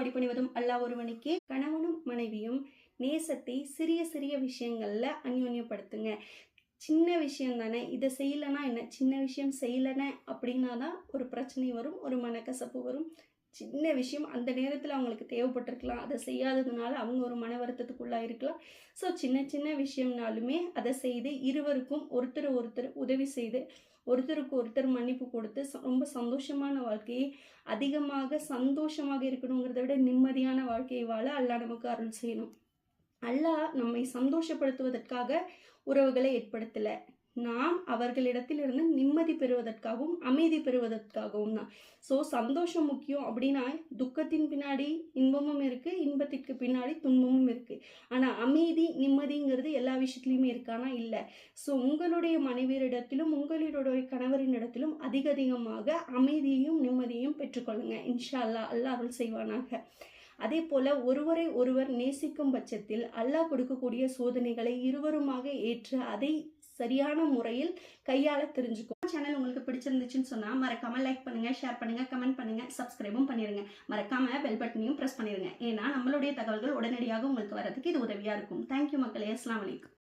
அடிபணிவதும் அல்லாஹ் ஒருவனுக்கே கணவனும் மனைவியும் நேசத்தை சிறிய சிறிய விஷயங்கள்ல அந்யோன்யப்படுத்துங்க. சின்ன விஷயம் தானே இதை செய்யலைன்னா என்ன? சின்ன விஷயம் செய்யலைனே அப்படின்னா தான் ஒரு பிரச்சனை வரும் ஒரு மனக்கசப்பு வரும். சின்ன விஷயம். அந்த நேரத்தில் அவங்களுக்கு தேவைப்பட்டிருக்கலாம். அதை செய்யாததுனால அவங்க ஒரு மன வருத்தத்துக்குள்ளாக இருக்கலாம். ஸோ சின்ன சின்ன விஷயம்னாலுமே அதை செய்து இருவருக்கும் ஒருத்தர் ஒருத்தர் உதவி செய்து ஒருத்தருக்கு ஒருத்தர் மன்னிப்பு கொடுத்து ச- ரொம்ப சந்தோஷமான வாழ்க்கையை அதிகமாக சந்தோஷமாக இருக்கணுங்கிறத விட நிம்மதியான வாழ்க்கையை வாழ அல்லாஹ் நமக்கு அருள் செய்யணும். அல்லாஹ் நம்மை சந்தோஷப்படுத்துவதற்காக உறவுகளை ஏற்படுத்தலை. நாம் அவர்களிடத்திலிருந்து நிம்மதி பெறுவதற்காகவும் அமைதி பெறுவதற்காகவும் தான். ஸோ சந்தோஷம் முக்கியம் அப்படின்னா துக்கத்தின் பின்னாடி இன்பமும் இருக்குது இன்பத்திற்கு பின்னாடி துன்பமும் இருக்குது ஆனால் அமைதி நிம்மதிங்கிறது எல்லா விஷயத்துலையுமே இருக்கானா இல்லை. ஸோ உங்களுடைய மனைவியரிடத்திலும் உங்களுடைய கணவரின் இடத்திலும் அதிக அதிகமாக அமைதியையும் நிம்மதியையும் பெற்றுக்கொள்ளுங்க. இன்ஷா அல்லா அல்லாஹ் அருள் செய்வானாக. அதே போல ஒருவரை ஒருவர் நேசிக்கும் பட்சத்தில் அல்லாஹ் கொடுக்கக்கூடிய சோதனைகளை இருவருமாக ஏற்று அதை சரியான முறையில் கையாள தெரிஞ்சுக்கும் சேனல் உங்களுக்கு பிடிச்சிருந்துச்சுன்னு சொன்னா மறக்காம லைக் பண்ணுங்க ஷேர் பண்ணுங்க கமெண்ட் பண்ணுங்க சப்ஸ்கிரைபும் பண்ணிருங்க. மறக்காம பெல் பட்டனையும் பிரஸ் பண்ணிருங்க. ஏன்னா நம்மளுடைய தகவல்கள் உடனடியாக உங்களுக்கு வரதுக்கு இது உதவியா இருக்கும். தேங்க்யூ மக்களே. அஸ்லாம் வலைக்கும்